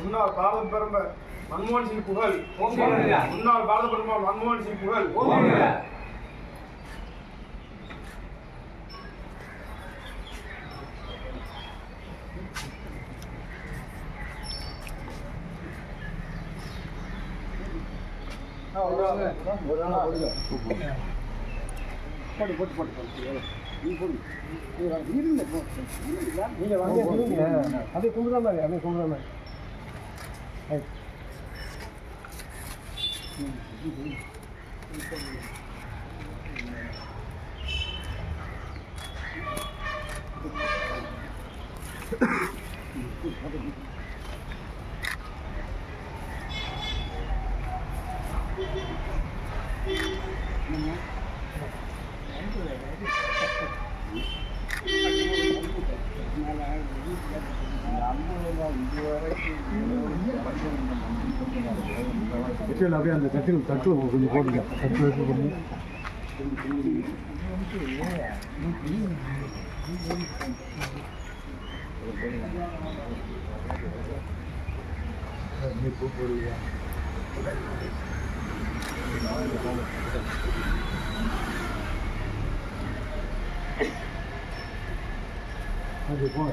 முன்னாள் பாரத பிரதமர் மன்மோகன் சிங் புகழ். முன்னாள் பாரத பிரதமர் மன்மோகன் சிங் புகழ். ஓங்குக. நீங்க வாங்க இருங்க அப்படியே கும்பிடுற மாதிரி அப்படியே கும்பிடுற மாதிரி வச்சுல அப்படியே அந்த தட்டில் தட்டில் கொஞ்சம் போடுங்க தட்டில் வச்சு பண்ணி அது போங்க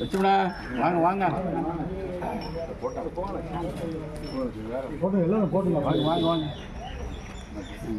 வச்சுடா வாங்க வாங்க போட்டு எல்லாரும் போட்டுங்க வாங்க வாங்க வாங்க காட்சியை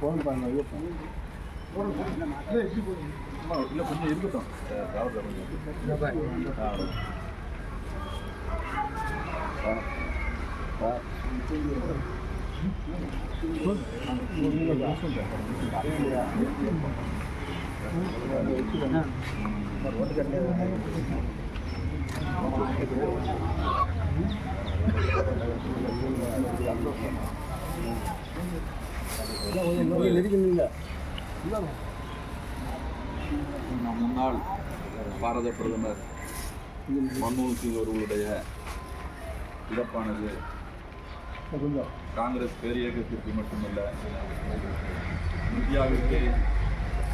போன் பாருங்க இல்லை கொஞ்சம் இருக்கட்டும் முன்னாள் பாரத பிரதமர் மன்மோகன் சிங் அவர்களுடைய இழப்பானது காங்கிரஸ் பேரியக்கத்திற்கு மட்டுமல்ல இந்தியாவிற்கே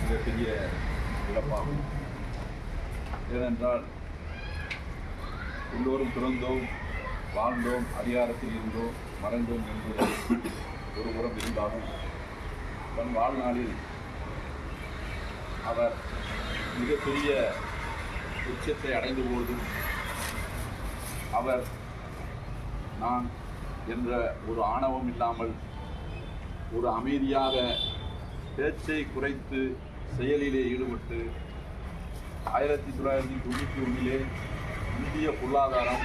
மிகப்பெரிய இழப்பாகும். ஏனென்றால் எல்லோரும் பிறந்தோம் வாழ்ந்தோம் அதிகாரத்தில் இருந்தோம் மறைந்தோம் என்பது ஒரு புறம் இருந்தாலும் தன் வாழ்நாளில் அவர் மிகப்பெரிய உச்சத்தை அடைந்த போதும் அவர் நான் என்ற ஒரு ஆணவம் இல்லாமல் ஒரு அமைதியாக பேச்சை குறைத்து செயலிலே ஈடுபட்டு ஆயிரத்தி தொள்ளாயிரத்தி தொண்ணூற்றி ஒன்றிலே இந்திய பொருளாதாரம்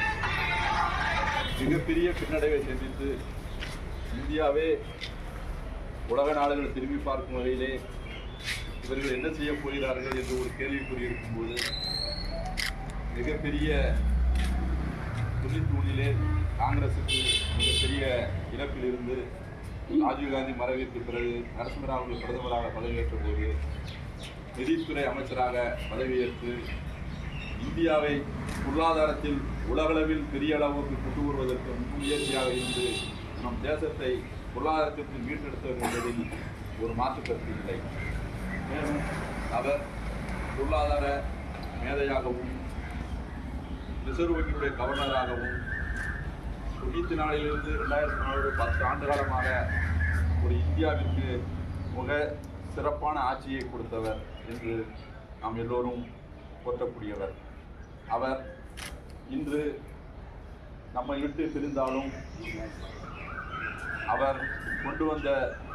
மிகப்பெரிய பின்னடைவை சந்தித்து இந்தியாவே உலக நாடுகள் திரும்பி பார்க்கும் வகையிலே இவர்கள் என்ன செய்ய போகிறார்கள் என்று ஒரு கேள்விக்குறி இருக்கும்போது மிகப்பெரிய தொண்ணூற்றி ஒன்றிலே காங்கிரசுக்கு மிகப்பெரிய இழப்பிலிருந்து ராஜீவ்காந்தி மறைவிற்கு பிறகு நரசிம்மராவ் அவர்கள் பிரதமராக பதவியேற்ற போது நிதித்துறை அமைச்சராக பதவியேற்று இந்தியாவை பொருளாதாரத்தில் உலகளவில் பெரிய அளவுக்கு கொண்டு வருவதற்கு முன்முயற்சியாக இருந்து நம் தேசத்தை பொருளாதாரத்திற்கு மீட்டெடுத்தவர் என்பதில் ஒரு மாற்றுக்கருத்து இல்லை. மேலும் அவர் பொருளாதார மேதையாகவும் ரிசர்வ் வங்கியுடைய கவர்னராகவும் தொண்ணூற்றி நாலிலிருந்து ரெண்டாயிரத்தி நாலு பத்து ஆண்டு காலமாக ஒரு இந்தியாவிற்கு மிக சிறப்பான ஆட்சியை கொடுத்தவர் என்று நாம் எல்லோரும் போற்றக்கூடியவர். அவர் இன்று நம்மை விட்டு பிரிந்தாலும் அவர் கொண்டு வந்த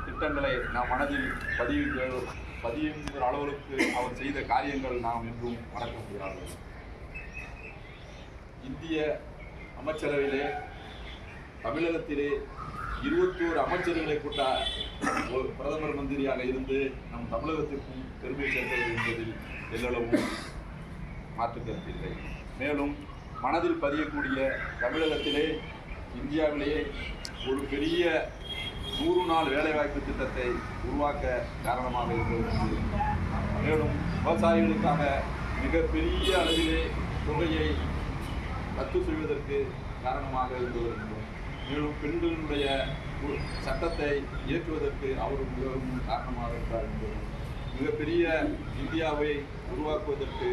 திட்டங்களை நாம் மனதில் பதிவு பதியுங்கிற அளவுக்கு அவர் செய்த காரியங்கள் நாம் என்றும் மறக்க முடியாது. இந்திய அமைச்சரவையிலே தமிழகத்திலே இருபத்தோரு அமைச்சர்களை கூட்ட ஒரு பிரதமர் மந்திரியாக இருந்து நம் தமிழகத்திற்கும் பெருமை சேர்ந்தது என்பதில் எல்லளவும் மாற்று கருத்தில்லை மேலும் மனதில் பதியக்கூடிய தமிழகத்திலே இந்தியாவிலேயே ஒரு பெரிய நூறு நாள் வேலைவாய்ப்பு திட்டத்தை உருவாக்க காரணமாக இருந்தது. மேலும் விவசாயிகளுக்காக மிகப்பெரிய அளவிலே தொகையை ரத்து செய்வதற்கு காரணமாக இருந்து வருகின்றோம் மேலும் பெண்களினுடைய ஒரு சட்டத்தை இயற்றுவதற்கு அவர் மிகவும் காரணமாக இருந்தார் என்பது மிகப்பெரிய இந்தியாவை உருவாக்குவதற்கு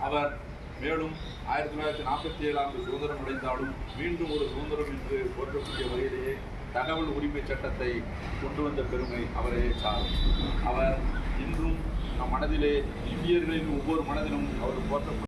அவர் மேலும் ஆயிரத்தி தொள்ளாயிரத்தி நாற்பத்தி ஏழாம் ஆண்டு சுதந்திரம் அடைந்தாலும் மீண்டும் ஒரு சுதந்திரம் என்று போற்றக்கூடிய வகையிலேயே தகவல் உரிமை சட்டத்தை கொண்டு வந்த பெருமை அவரே சாரும் அவர் இன்றும் நம் மனதிலே இந்தியர்களின் ஒவ்வொரு மனதிலும் அவர் போற்ற